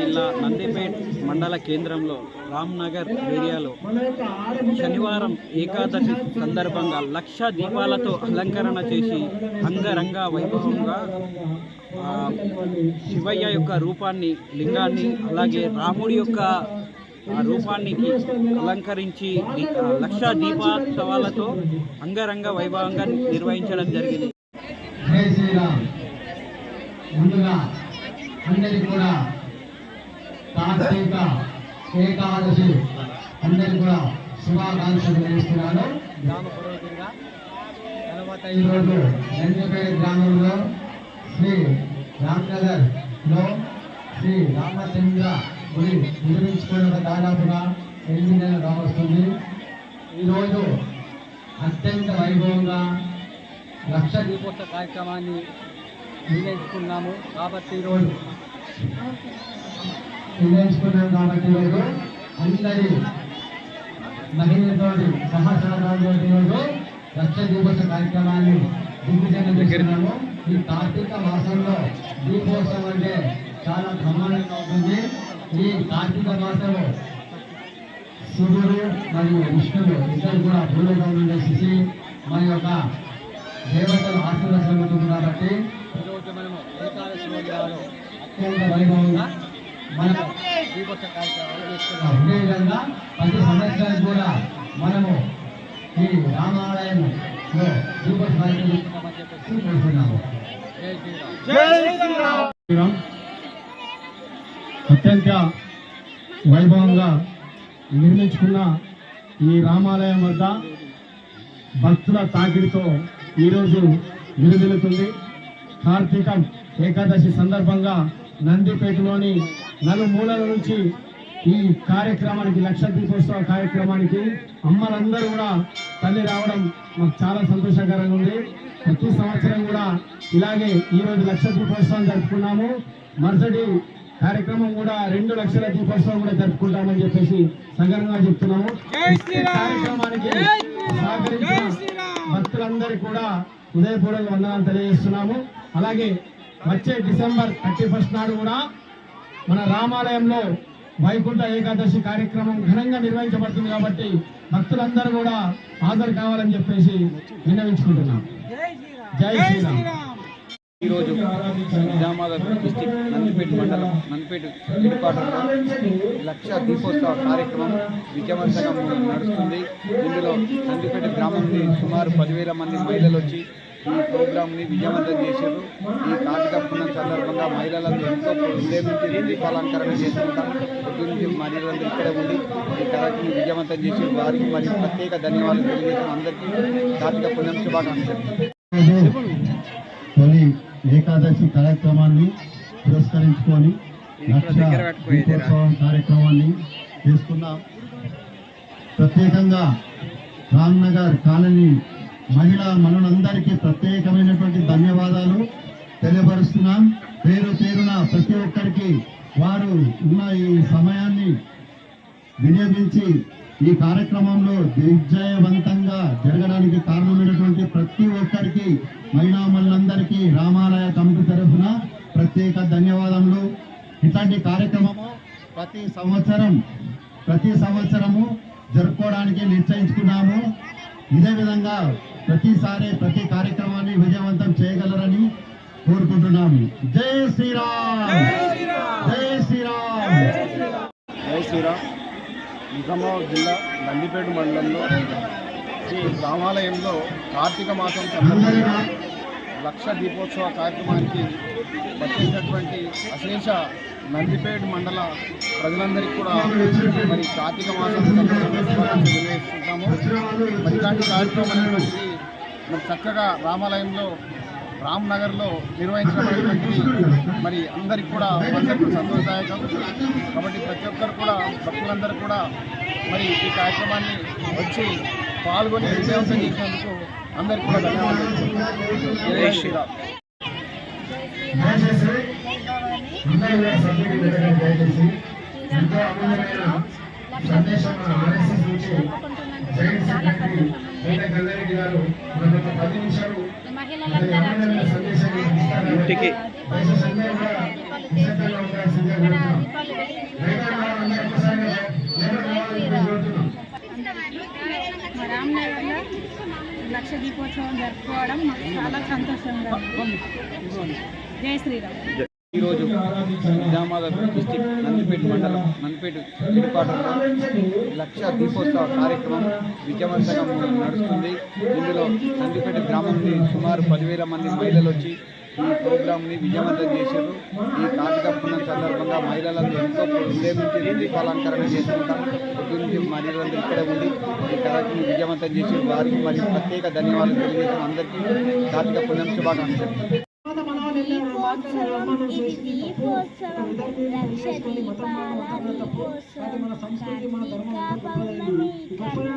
జిల్లా నందిపేట్ మండల కేంద్రంలో రామ్నగర్ ఏరియాలో శనివారం ఏకాదశి సందర్భంగా లక్ష దీపాలతో అలంకరణ చేసి అంగరంగ వైభవంగా శివయ్య యొక్క రూపాన్ని లింగాన్ని అలాగే రాముడి యొక్క ఆ రూపానికి అలంకరించి లక్ష దీపోత్సవాలతో అంగరంగ వైభవంగా నిర్వహించడం జరిగింది. ముందుగా అందరికీ కూడా కార్తీక ఏకాదశి. అందరికి కూడా శుభాకాంక్షలు తెలియజేస్తున్నాను ఈరోజు నందిపేట గ్రామంలో శ్రీ రామ్నగర్లో శ్రీ రామచంద్ర గుడి నిర్మించుకున్న దాదాపుగా ఎనిమిది నెలలు కావస్తుంది ఈరోజు అత్యంత వైభవంగా లక్ష దీపోత్సవ కార్యక్రమాన్ని నిర్ణయించుకున్నాము. కాబట్టి ఈరోజు నిర్ణయించుకున్నాం కాబట్టి ఈరోజు అందరి మహిళతో సహసారాలతో ఈరోజు లక్ష దీపోత్సవ కార్యక్రమాన్ని దిగ్విజయం చేస్తున్నాము. ఈ కార్తీక మాసంలో దీపోత్సవం అంటే చాలా బ్రహ్మాండంగా ఉంటుంది. ఈ కార్తీక మాసంలో శివుడు మరియు విష్ణుడు ఇద్దరు కూడా భూలోకంలో వేసేసి మన యొక్క దేవతల ఆశీర్వచనం ఉంటుంది కాబట్టి అత్యంత వైభవంగా మనము ప్రతి సంవత్సరానికి కూడా మనము ఈ రామాలయంలో దీపోత్సవ కోరుతున్నాము అత్యంత వైభవంగా నిర్మించుకున్న ఈ రామాలయం వద్ద భక్తుల తాకిడితో ఈరోజు విరుదిల్లుతుంది కార్తీక ఏకాదశి సందర్భంగా నందిపేటలోని నలుమూలల నుంచి ఈ కార్యక్రమానికి లక్ష దీపోత్సవ కార్యక్రమానికి అమ్మలందరూ కూడా తల్లి రావడం మాకు చాలా సంతోషకరంగా ఉంది. ప్రతి సంవత్సరం కూడా ఇలాగే ఈ రోజు లక్ష దీపోత్సవం జరుపుకున్నాము. మరుసటి కార్యక్రమం కూడా రెండు లక్షల దీపోత్సవం కూడా జరుపుకుంటామని చెప్పేసి సగర్వంగా చెప్తున్నాము. కార్యక్రమానికి సహకరించిన భక్తులందరికీ కూడా హృదయపూర్వక వందనాలు తెలియజేస్తున్నాము. అలాగే వచ్చే డిసెంబర్ థర్టీ ఫస్ట్ నాడు కూడా మన రామాలయంలో వైకుంఠ ఏకాదశి కార్యక్రమం ఘనంగా నిర్వహించబడుతుంది కాబట్టి భక్తులందరూ కూడా హాజరు కావాలని చెప్పేసి విన్నవించుకుంటున్నాం. జై శ్రీరామ్. ఈరోజు నిజామాబాద్ డిస్టిక్ నందిపేట మండలం నందిపేట హెడ్క్వార్టర్లో లక్ష దీపోత్సవ కార్యక్రమం విజయవంతంగా నడుస్తుంది. ఇందులో నందిపేట గ్రామం నుండి సుమారు పదివేల మంది మహిళలు వచ్చి ఈ ప్రోగ్రామ్ని విజయవంతం చేశారు. ఈ కార్తీక పుణ్యం సందర్భంగా మహిళలందరూ ఎంతో ఉదయించి దీపాలంకరణ చేసుకుంటాం పొద్దు నుంచి మహిళలందరూ ఇక్కడ ఉండి ఈ కార్యక్రమం విజయవంతం చేసి వారికి మరియు ప్రత్యేక ధన్యవాదాలు తెలియజేసిన అందరికీ కార్తీక పుణ్యం శుభాకాంక్షలు. తొలి ఏకాదశి కార్యక్రమాన్ని పురస్కరించుకొని కార్యక్రమాన్ని చేసుకున్నాం ప్రత్యేకంగా రామ్నగర్ కాలనీ మహిళా మనులందరికీ ప్రత్యేకమైనటువంటి ధన్యవాదాలు తెలియపరుస్తున్నాం. పేరు పేరున ప్రతి ఒక్కరికి వారు ఉన్న ఈ సమయాన్ని వినియోగించి ఈ కార్యక్రమంలో దిగ్జయవంతంగా జరగడానికి కారణమైనటువంటి ప్రతి ఒక్కరికి మహిళామణులందరికీ రామాలయ కమిటీ తరఫున ప్రత్యేక ధన్యవాదములు. ఇట్లాంటి కార్యక్రమము ప్రతి సంవత్సరం ప్రతి సంవత్సరము జరుపుకోవడానికి నిశ్చయించుకున్నాము. ఇదే విధంగా ప్రతిసారి ప్రతి కార్యక్రమాన్ని విజయవంతం చేయగలరని కోరుకుంటున్నాము. జై శ్రీరామ్! జై శ్రీరామ్! జై శ్రీరామ్! నిజామాబాద్ జిల్లా నందిపేట మండలంలో శ్రీ రామాలయంలో కార్తీక మాసం సందర్భంగా లక్ష దీపోత్సవ కార్యక్రమానికి వచ్చేసినటువంటి అశేష నందిపేట మండల ప్రజలందరికీ కూడా మరి కార్తీక మాసం తెలియజేస్తున్నాము మరి ఇలాంటి కార్యక్రమం అనేటువంటిది మరి చక్కగా రామాలయంలో రామ్ నగర్లో నిర్వహించబడినటువంటి మరి అందరికి కూడా అందరికీ సంతోషదాయకం. కాబట్టి ప్రతి ఒక్కరు కూడా భక్తులందరూ కూడా మరి ఈ కార్యక్రమాన్ని వచ్చి పాల్గొని విజయవంతం చేసినందుకు అందరికీ కూడా ధన్యవాదాలు. అందరూ కూడా సభ్యులు దయచేసి ఎంతో అమూల్యమైన సందేశం మన ఆర్ఎస్ఎస్ నుంచి సెక్రటరీ పేట గారు ఒక పది నిమిషాలు అమూల్యమైన సందేశాన్ని దయచేసి అందరూ కూడా నిశ్శబ్దంగా లక్ష దీపోత్సవం జరుపుకోవడం మాకు చాలా సంతోషంగా జై శ్రీరామ్. ఈరోజు నిజామాబాద్ డిస్టిక్ నందిపేట మండలం నందిపేట హెడ్క్వార్టర్లో లక్ష దీపోత్సవ కార్యక్రమం విజయవంతంగా నడుస్తుంది. ఇందులో నందిపేట గ్రామం నుండి సుమారు పదివేల మంది మహిళలు వచ్చి ఈ ప్రోగ్రామ్ని విజయవంతం చేశారు. ఈ కార్తీక పుణ్యం సందర్భంగా మహిళలందరూ ఎంతో ఉదయం నుంచి దీపాలంకరణ చేసుకుంటాం పొద్దు నుంచి మహిళలందరూ ఇక్కడ ఉండి ఈ కార్యక్రమం విజయవంతం చేసి వారికి మరియు ప్రత్యేక ధన్యవాదాలు తెలియజేసిన అందరికీ కార్తీక పుణ్యం శుభాకాంక్షలు. దీపోత్సవం దీపోత్సవం లక్ష దీపాల దీపోత్సవం కార్తీక పౌర్ణమి కనుల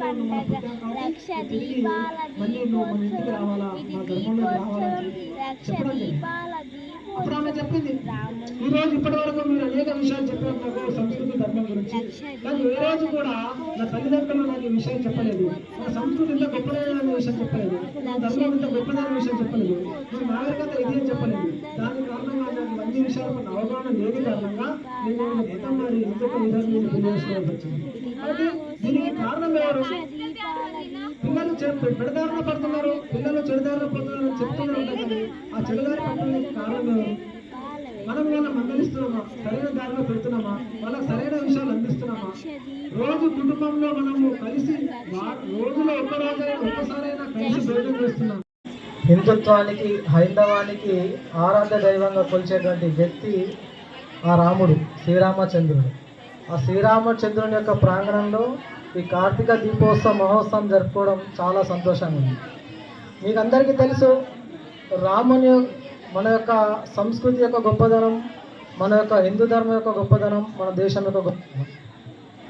పండగ లక్ష దీపాల దీపోత్సవం ఇది దీపోత్సవం లక్ష దీపాల అప్పుడు ఆమె చెప్పింది. ఈ రోజు ఇప్పటి వరకు మీరు అనేక విషయాలు చెప్పారు నాకు సంస్కృతి ధర్మం గురించి. కానీ ఏ రోజు కూడా నా తల్లిదండ్రులు నాకు ఈ విషయం చెప్పలేదు. నా సంస్కృతి ఇంత గొప్పదైన విషయం చెప్పలేదు. నా ధర్మం ఇంత గొప్పదైన విషయం చెప్పలేదు. నా నాగరికత ఇది అని చెప్పలేదు. దాని కారణంగా నాకు ఇవన్నీ విషయాలకు నా అవగాహన లేని కారణంగా నేను గతం వారి ఇంకొక విధానం నేను తెలియజేసుకోవాల్సి వచ్చింది? కాబట్టి దీనికి కారణం ఎవరు? పిల్లలు పెడతారు ఆ చెడుదారి పట్టడానికి కారణం మనం వాళ్ళ మందలిస్తున్నామా? సరైన దారిలో పెడుతున్నామా? వాళ్ళ సరైన విషయాలు అందిస్తున్నామా? రోజు కుటుంబంలో మనము కలిసి రోజులో ఒక్కరోజు ఒక్కసారైనా కలిసి భోజనం చేస్తున్నాం. హిందుత్వానికి హైందవానికి ఆరాధ్య దైవంగా కొలిచేటువంటి వ్యక్తి ఆ రాముడు శ్రీరామచంద్రుడు. ఆ శ్రీరామచంద్రుని యొక్క ప్రాంగణంలో ఈ కార్తీక దీపోత్సవ మహోత్సవం జరుపుకోవడం చాలా సంతోషంగా ఉంది. మీకు అందరికీ తెలుసు రాముని మన యొక్క సంస్కృతి యొక్క గొప్పదనం మన యొక్క హిందూ ధర్మం యొక్క గొప్పదనం మన దేశం యొక్క గొప్పదనం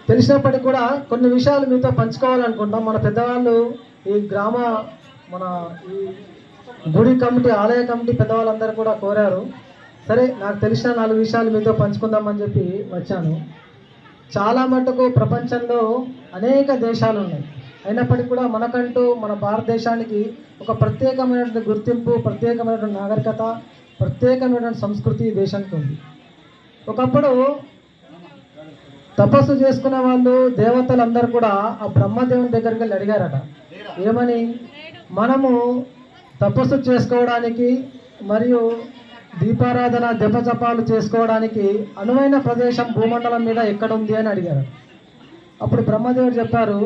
తెలిసినప్పటికీ కూడా కొన్ని విషయాలు మీతో పంచుకోవాలనుకుంటాం మన పెద్దవాళ్ళు ఈ గ్రామ మన ఈ గుడి కమిటీ ఆలయ కమిటీ పెద్దవాళ్ళందరూ కూడా కోరారు. సరే నాకు తెలిసిన నాలుగు విషయాలు మీతో పంచుకుందామని చెప్పి వచ్చాను. చాలా మటుకు ప్రపంచంలో అనేక దేశాలు ఉన్నాయి అయినప్పటికీ కూడా మనకంటూ మన భారతదేశానికి ఒక ప్రత్యేకమైనటువంటి గుర్తింపు ప్రత్యేకమైనటువంటి నాగరికత ప్రత్యేకమైనటువంటి సంస్కృతి దేశానికి ఉంది. ఒకప్పుడు తపస్సు చేసుకునే వాళ్ళు దేవతలందరూ కూడా ఆ బ్రహ్మదేవుని దగ్గరికి వెళ్ళి అడిగారట. ఏమని? మనము తపస్సు చేసుకోవడానికి మరియు దీపారాధన జపజపాలు చేసుకోవడానికి అనువైన ప్రదేశం భూమండలం మీద ఎక్కడ ఉంది అని అడిగారు అప్పుడు బ్రహ్మదేవుడు చెప్పారు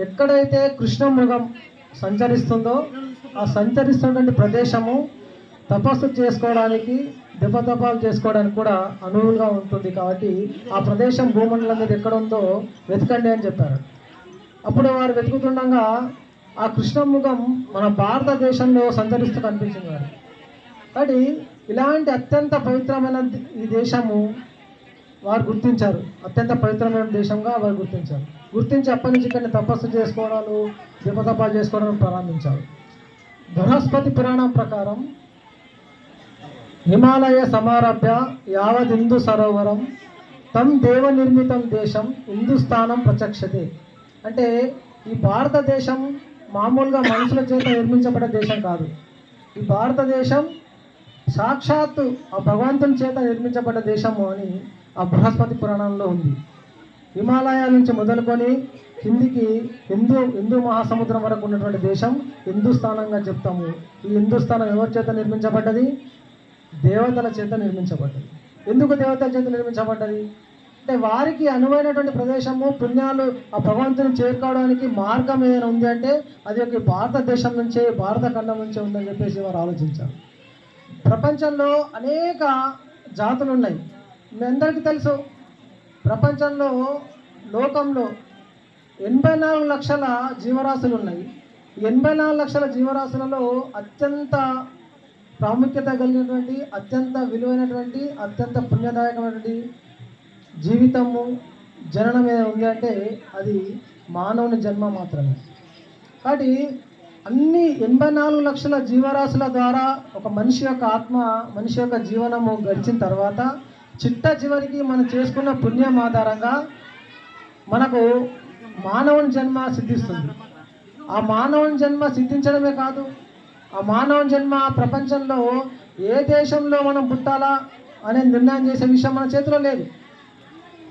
ఎక్కడైతే కృష్ణ మృగం సంచరిస్తుందో ఆ సంచరిస్తున్నటువంటి ప్రదేశము తపస్సు చేసుకోవడానికి దెబ్బతపాలు చేసుకోవడానికి కూడా అనువుగా ఉంటుంది కాబట్టి ఆ ప్రదేశం భూమండలం మీద ఎక్కడ ఉందో వెతకండి అని చెప్పారు. అప్పుడు వారు వెతుకుతుండగా ఆ కృష్ణముఖం మన భారతదేశంలో సంచరిస్తూ కనిపించింది వారు. కాబట్టి ఇలాంటి అత్యంత పవిత్రమైన ఈ దేశము వారు గుర్తించారు. అత్యంత పవిత్రమైన దేశంగా వారు గుర్తించారు. గుర్తించి అప్పటి నుంచి ఇక్కడ తపస్సు చేసుకోవడాలు జపతపాలు చేసుకోవడం ప్రారంభించారు. బృహస్పతి పురాణం ప్రకారం హిమాలయ సమారభ్య యావత్ హిందూ సరోవరం తం దేవ నిర్మితం దేశం హిందుస్థానం ప్రచక్షతే అంటే ఈ భారతదేశం మామూలుగా మనుషుల చేత నిర్మించబడ్డ దేశం కాదు. ఈ భారతదేశం సాక్షాత్తు ఆ భగవంతుని చేత నిర్మించబడ్డ దేశము అని ఆ బృహస్పతి పురాణంలో ఉంది. హిమాలయాల నుంచి మొదలుకొని కిందికి హిందూ హిందూ మహాసముద్రం వరకు ఉన్నటువంటి దేశం హిందుస్థానంగా చెప్తాము. ఈ హిందుస్థానం ఎవరి చేత నిర్మించబడ్డది? దేవతల చేత నిర్మించబడ్డది. ఎందుకు దేవతల చేత నిర్మించబడ్డది? అంటే వారికి అనువైనటువంటి ప్రదేశము పుణ్యాలు ఆ భగవంతుని చేరుకోవడానికి మార్గం ఏదైనా ఉంది అంటే అది ఒక భారతదేశం నుంచే భారత ఖండం నుంచే ఉందని చెప్పేసి వారు ఆలోచించారు. ప్రపంచంలో అనేక జాతులు ఉన్నాయి. మీ అందరికీ తెలుసు ప్రపంచంలో లోకంలో ఎనభై నాలుగు లక్షల జీవరాశులు ఉన్నాయి. ఎనభై నాలుగు లక్షల జీవరాశులలో అత్యంత ప్రాముఖ్యత కలిగినటువంటి అత్యంత విలువైనటువంటి అత్యంత పుణ్యదాయకమైనటువంటి జీవితము జననం ఏదైనా ఉంది అంటే అది మానవుని జన్మ మాత్రమే. కాబట్టి అన్ని ఎనభై నాలుగు లక్షల జీవరాశుల ద్వారా ఒక మనిషి యొక్క ఆత్మ మనిషి యొక్క జీవనము గడిచిన తర్వాత చిట్ట చివరికి మనం చేసుకున్న పుణ్యం ఆధారంగా మనకు మానవుని జన్మ సిద్ధిస్తుంది. ఆ మానవుని జన్మ సిద్ధించడమే కాదు ఆ మానవ జన్మ ప్రపంచంలో ఏ దేశంలో మనం పుట్టాలా అనే నిర్ణయం చేసే విషయం మన చేతిలో లేదు.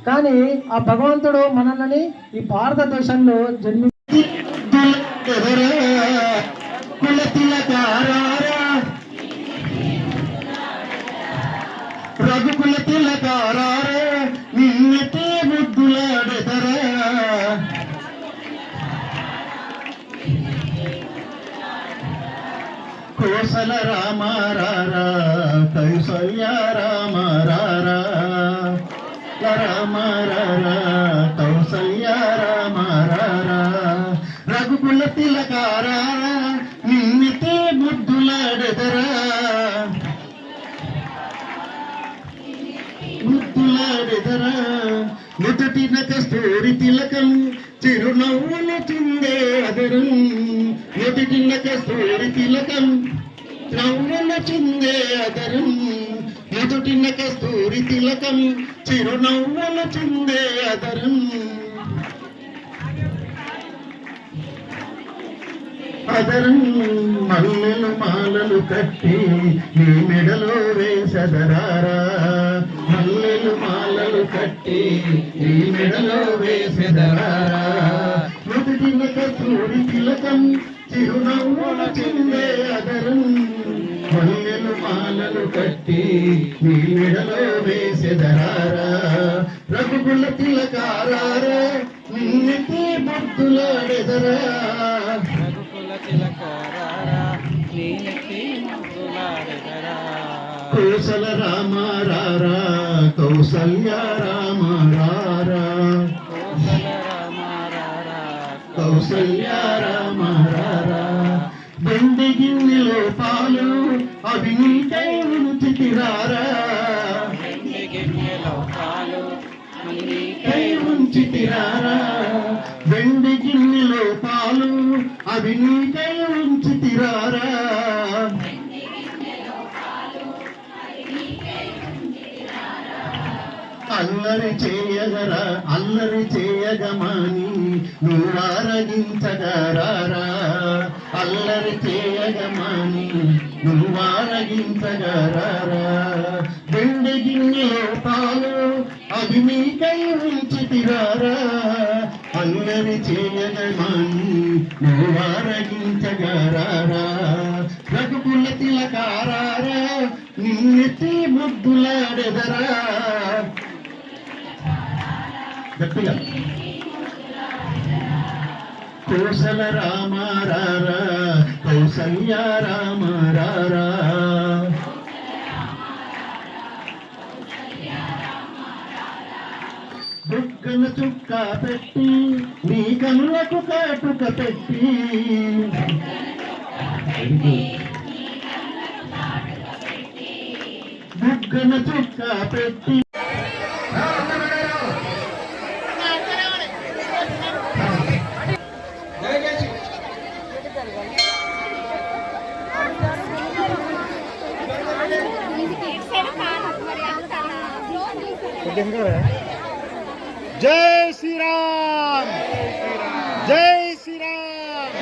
కానీ ఆ భగవంతుడు మనల్ని ఈ భారతదేశంలో జన్మి కోసల రామారారా కౌసల్య రామారారా. రామారారా కౌసల్య రామారారా. రఘుకుల తిలకారా నిన్నతే బుద్ధులాడెదరా ముద్దులాడెదరా నుదుటిన కస్తూరి తిలకం చిరునవ్వులు చిందే అదరం నుదుటిన కస్తూరి తిలకం. నవ్వులు చిందే అదరం నుదుటిన కస్తూరి తిలకం. చిరునవ్వులు చిందే అదరం. అదరం మల్లెలు మాలలు కట్టి నీ మెడలో వేసదరారా. కట్టి నీ మెడలో వేసెదరారా నుదుటిన కస్తూరి తిలకం చిరునవ్వుల చిందే అదరం. మల్లెలు మాలలు కట్టి నీ మెడలో వేసెదరారా రఘుకుల తిలకారారా నిన్నెత్తి బుద్ధులాడెదరా రఘుకుల తిలకారారా, నీనెత్తి కోసల రామారారా కౌసల్య రామారారా కోసల రామారారా, కౌసల్య రామారారా వెండి గిన్నెలో పాలు అవి నీకై ఉంచితిరారా వెండి గిన్నెలో పాలు అన్నీ కై ఉంచితిరారా వెండి గిన్నెలో పాలు అవి నీకై ఉంచితిరారా అల్లరి చేయగరా అల్లరి చేయగమాని నువ్వారగించగరారా. అల్లరి చేయగమాని నువ్వారగించగరారా. వెండి గిన్నెలో పాలు అవి నీకై ఉంచితిరారా. అల్లరి చేయగమాని నువ్వారగించగరారా. రఘుకుల తిలకారారా నిన్నెత్తి ముద్దులాడెదరా. గట్టిగా. కోసల రామారారా కౌసల్య రామారారా బుగ్గన చుక్క పెట్టి నీ కనులకు కాటుక పెట్టి. బుగ్గన చుక్క పెట్టి జై శ్రీరామ్! జై శ్రీరామ్!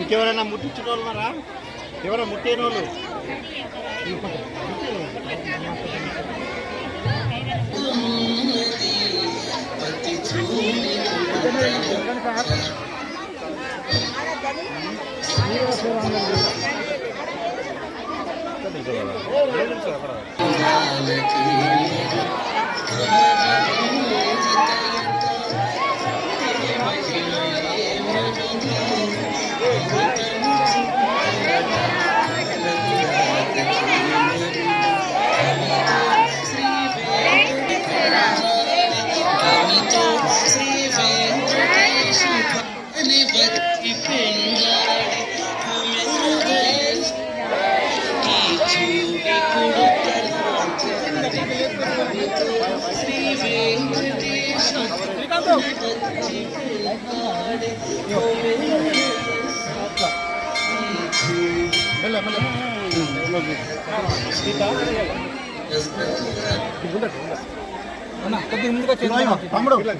ఇంకెవరైనా ముట్టించిన వాళ్ళు మరా ఎవరైనా ముట్టిన వాళ్ళు తమ్ముడు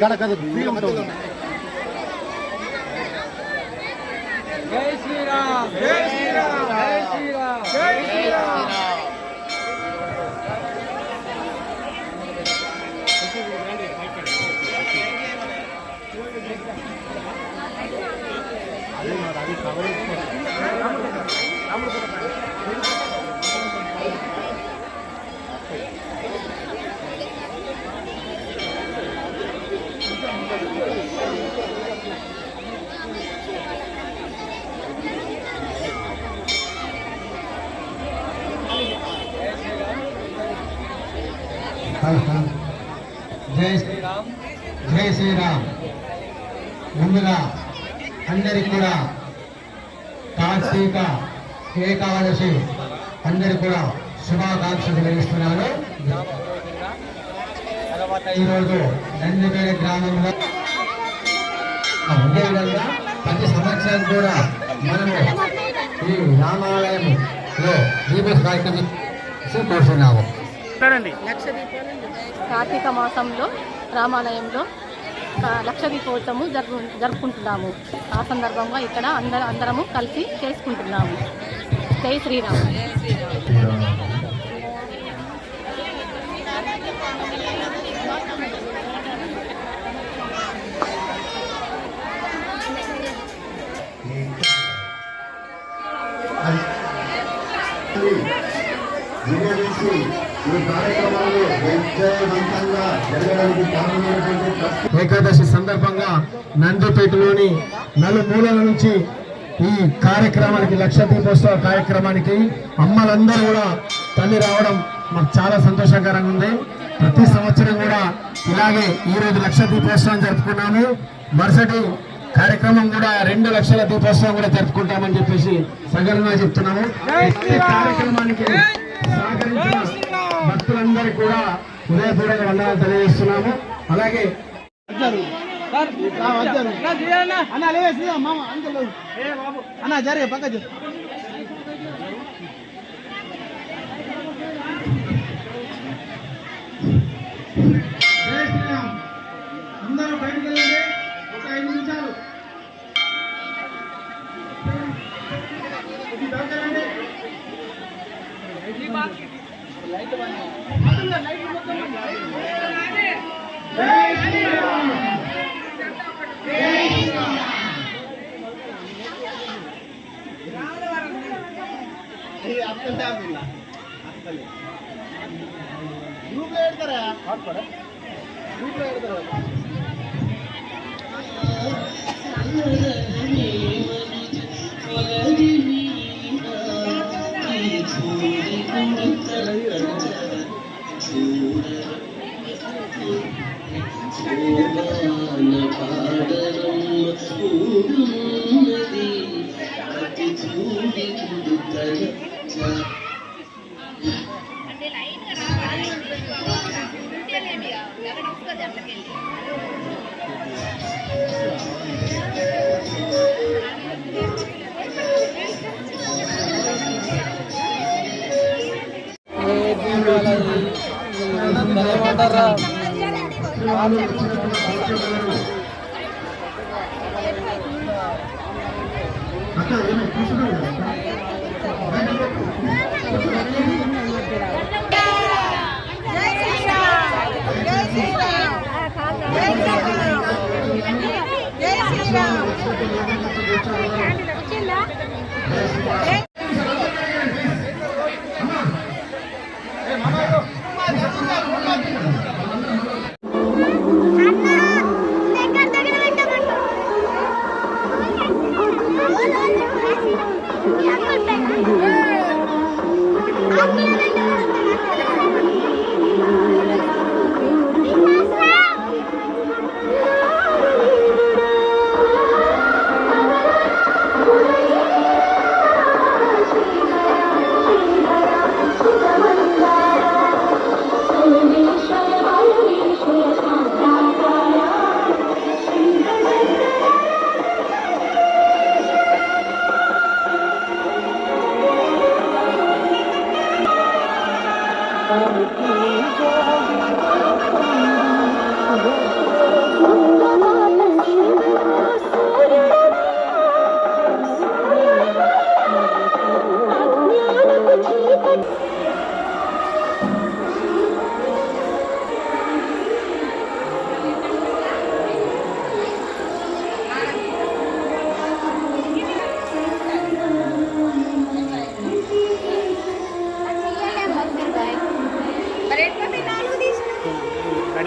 గడ గద జై శ్రీరామ్ శ్రీరామ్ జై శ్రీరామ్ జై శ్రీరామ్. జై శ్రీరామ్ ముందుగా అందరికి కూడా కార్తీక ఏకాదశి అందరికి కూడా శుభాకాంక్షలు తెలియజేస్తున్నాను. ఈరోజు నందిపేట గ్రామంలో అదేవిధంగా ప్రతి సంవత్సరం కూడా మనము ఈ రామాలయంలో దీపస్ కార్యక్రమం కోరుతున్నాము కార్తీక మాసంలో రామాలయంలో లక్ష దీపోత్సవం జరుపు జరుపుకుంటున్నాము. ఆ సందర్భంగా ఇక్కడ అందరూ అందరము కలిసి చేసుకుంటున్నాము. జై శ్రీరామ్ వినియోగించి ఈ కార్యక్రమాలు విజయవంతంగా జరగడానికి కారణమైనటువంటి ప్రతి ఏకాదశి సందర్భంగా నందిపేటలోని నలుమూలల నుంచి ఈ కార్యక్రమానికి లక్ష దీపోత్సవ కార్యక్రమానికి అమ్మలందరూ కూడా తల్లి రావడం మాకు చాలా సంతోషకరంగా ఉంది. ప్రతి సంవత్సరం కూడా ఇలాగే ఈరోజు లక్ష దీపోత్సవం జరుపుకున్నాము. మరుసటి కార్యక్రమం కూడా రెండు లక్షల దీపోత్సవం కూడా జరుపుకుంటామని చెప్పేసి సగర్వంగా చెప్తున్నాము. ఈ కార్యక్రమానికి సహకరించిన భక్తులందరికీ కూడా హృదయపూర్వక వందనాలు తెలియజేస్తున్నాము. అలాగే అన్న లేవేసి మామ అంకల్ అన్న జరిగే పక్క జరు శ్రీరామ్. అందరూ బయటికి వెళ్ళండి. ఒక ఐదు నిమిషాలు. ఇది దొరకదండి. జై శ్రీరామ్ గ్రూప్లో పెడతారా? గ్రూప్లో పెడతారా?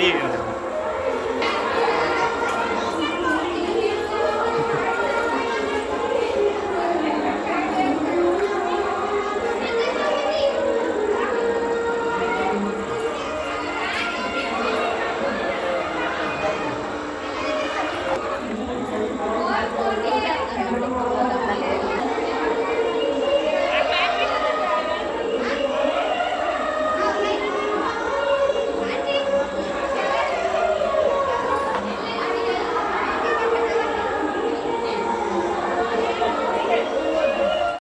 Canadian.